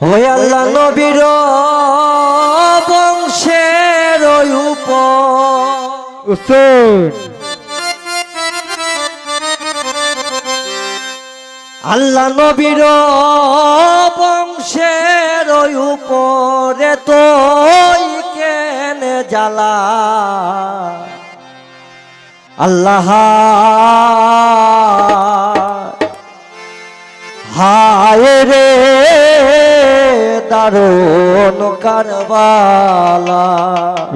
ওই আল্লাহ নবীর বংশের উসুন আল্লাহ নবীর বংশের উপরে তো কেন জ্বালা? আল্লাহ হায় রে দারুণ কারবালা।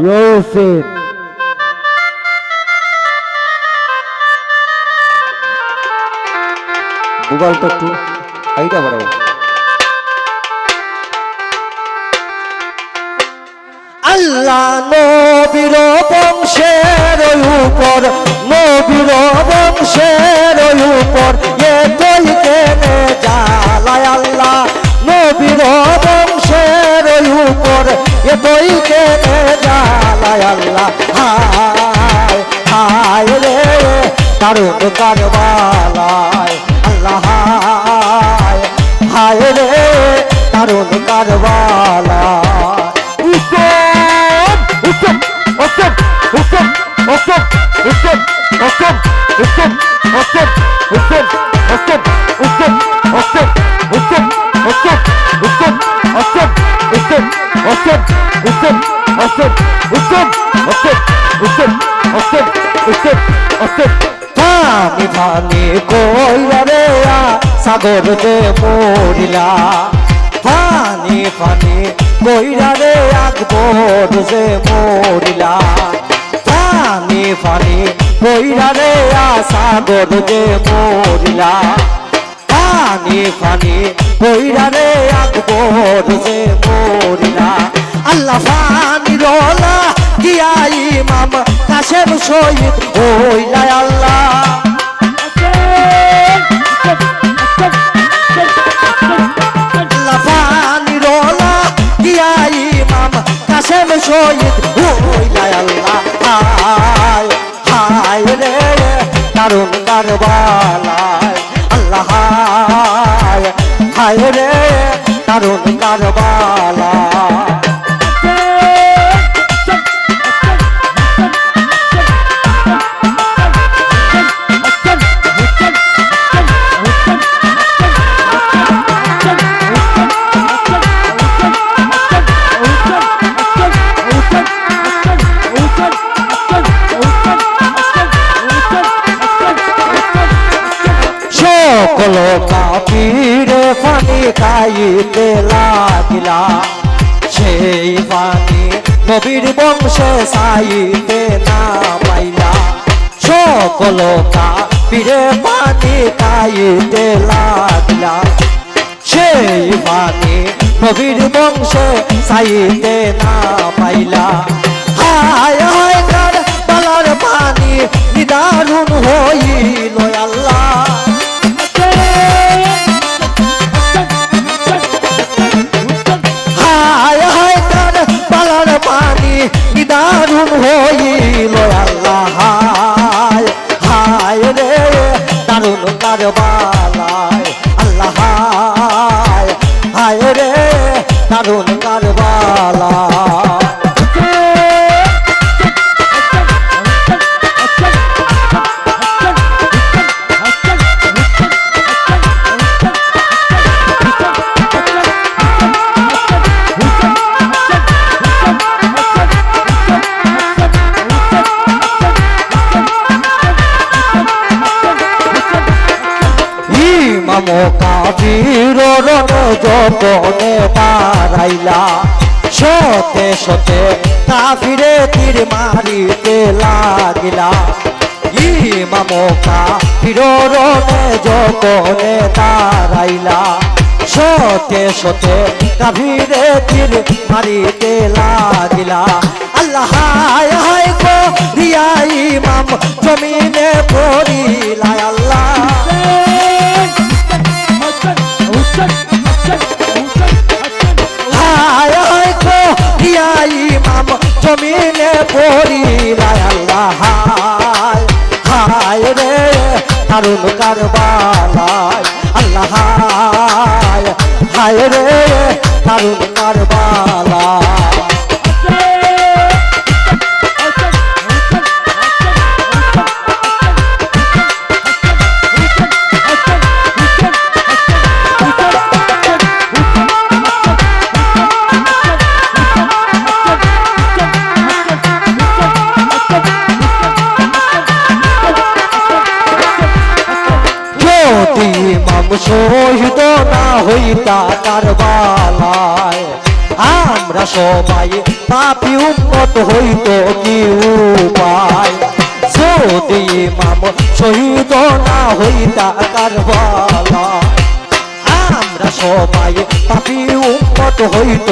ইউসিন গুগলটা একটু এইটা বাড়াবো আল্লাহ নবীর বংশের da da সাগর যে মরিলা। পানি পানি কইরা রে আকবর যে মরিলা। পানি পানি কইরা রে সাগর যে মরিলা। পানি পানি কইরা রে আকবর যে মরিলা। আল্লাহ পানি রোলা দিয়া ইমাম কাশেম শহীদ আল্লাহ আল্লাহ। লাগিলা সেই পানি নবীর বংশে সাইতে না পাইলা। সকল কাপিরে পানি খাইতে লাগিলা। সেই পানি নবীর বংশে সাইতে না পাইলা। হায় হায় কার বালার পানি নিদারুণ হইল আল্লাহ। धरिते लागिला ई ममोका फिरोरो ने जो कोने ताराइला সতে সতে কাভিরে তীর মারিতে লাগিলা। আল্লাহ হায় গো রিয়া ইমাম জমিনে পড়িলা আল্লাহ। করি আল্লাহ হায় রে হারুন কারবালায় আল্লাহ হায় রে হইত কি উপায়? যদি মাম শহীদ না হইতা কারবালা আমরা সবাই পাপি উন্নত হইত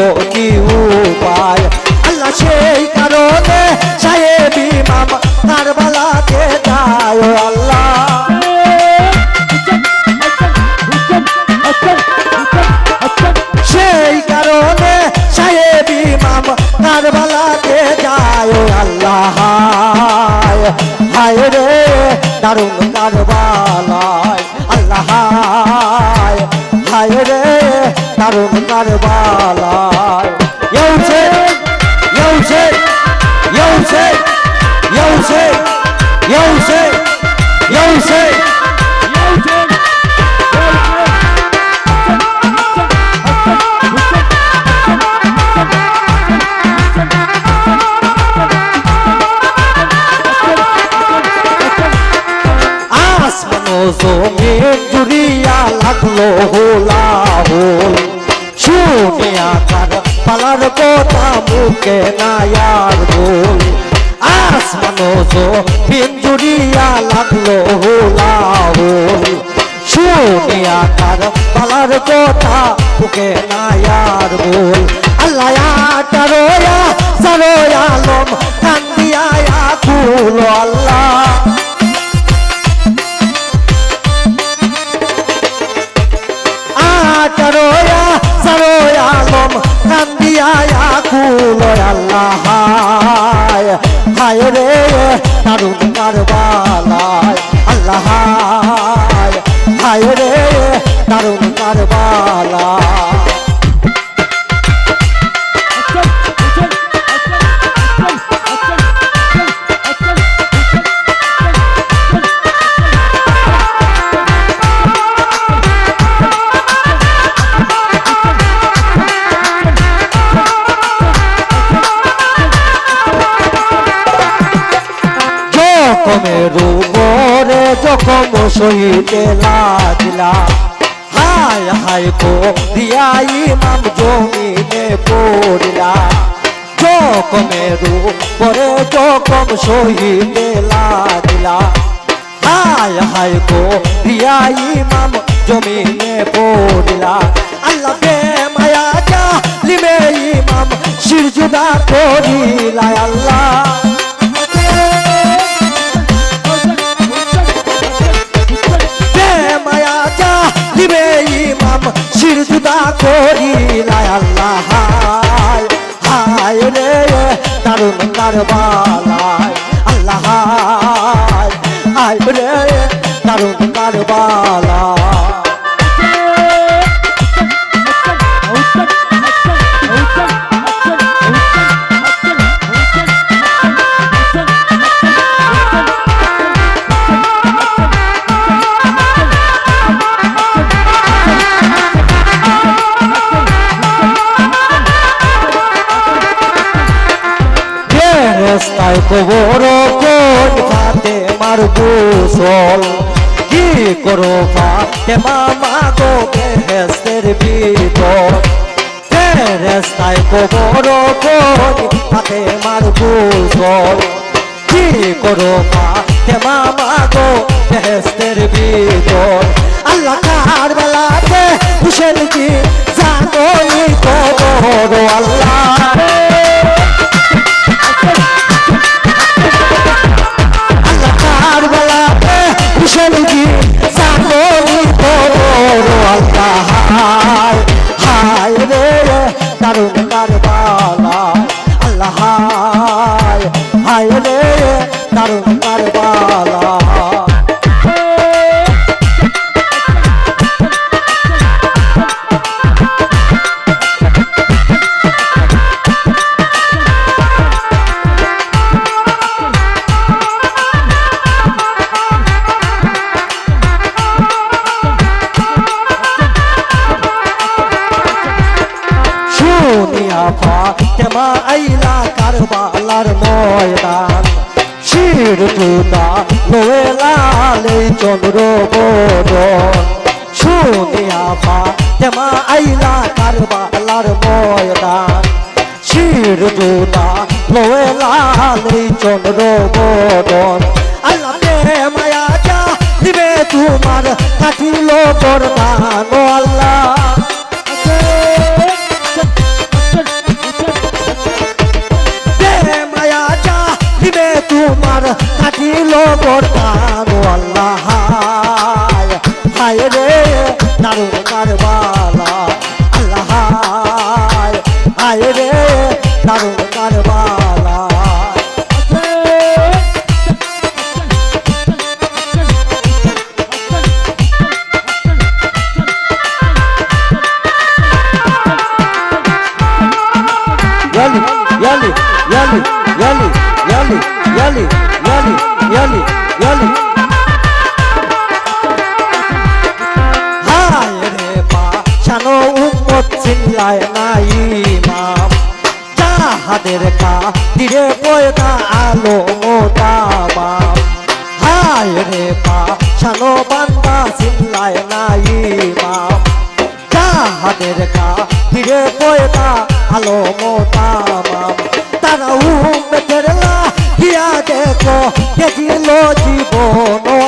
আল্লাহ হায় হায় রে, দারুণ কারবালায়। আল্লাহ হায় হায় রে, দারুণ কারবালায়। ইউসে ইউসে ইউসে ইউসে ইউসে ইউসে মুখে নায়ার বল আসমান ও জমিন জুড়িয়া লাগল হোলা শুনিয়া কার পালার কথা মুখে নায়ার বল আল্লাহ আটারোয়া সারোয়া আলম, কান্দিয়া কুলো আল্লাহ। কুল আল্লাহ হায় হায় রে দারুণ কারবালায় আল্লাহ হায় হায় রে দারুণ কারবালায় জখমের উপরে জখম সহিতে লাগিলা, হায় হায় কো দিয়াই নাম জমিনে পড়িলা। জখমের উপরে জখম সহিতে লাগিলা, হায় হায় কো দিয়াই নাম জমিনে পড়িলা। আল্লাহ বে মায়া যা লিমে ইমাম শিরজুদা করিলা আল্লাহ। শির জুদা করিলা আল্লাহ হায় হায় রে, দারুণ কারবালায় আল্লাহ হায় হায় রে, দারুণ কারবালায় ফাতে মার গোসল? কি করো ফাতে মামা গো বেহেস্তের ভিতর? রাস্তায় কবর ফাতে মার গোসল। কি করো ফাতে মামা গো বেহেস্তের ভিতর? আল্লাহ কার বেলাতে হুসেন কি জানোই কবর আল্লাহ? মরণ শুনে আপা তেমা আইলা কারবালার ময়দান। শির দুতা লয়ে লাল চন্দ্র মরণ আল্লাহ প্রেম মায়া যা দিবে তোমার, থাকিল বরদান আল্লাহ। তোমার, থাকিল বরদান আল্লাহ। দারুণ কারবালা আল্লাহ হায় হায় রে দারুণ Karbala Yali, yali, yali, yali, yali, yali, yali, yali, yali. হায় মিলায় নাই মাম জাহাদের কা ধীরে পয়না আলো মোতা বাম হায় রে পা, শানো বান্দা সিমলায় নাই মাম জাহাদের কা ধীরে পয়না আলো মোতা বাম তারা উম বেলা হিয়া দেখো কে জীবন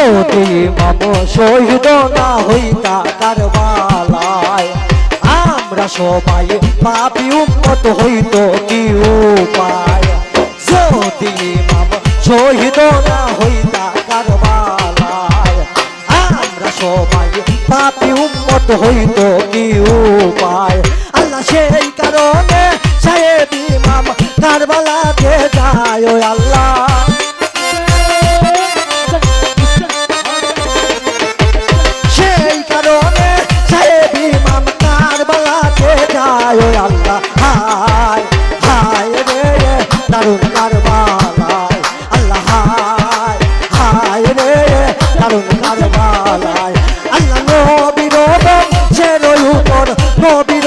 যদি মাম শহীদ না হইতা কারবালায়, আমরা সবাই পাপি উন্মত হইত কি উপায় যদি মাম শহীদ না হইতা কারবালায়, আমরা সবাই পাপি উন্মত হইত কি উপায় আল্লাহ সেই কারণে সাহেব ইমাম কারবালাতে যায় fome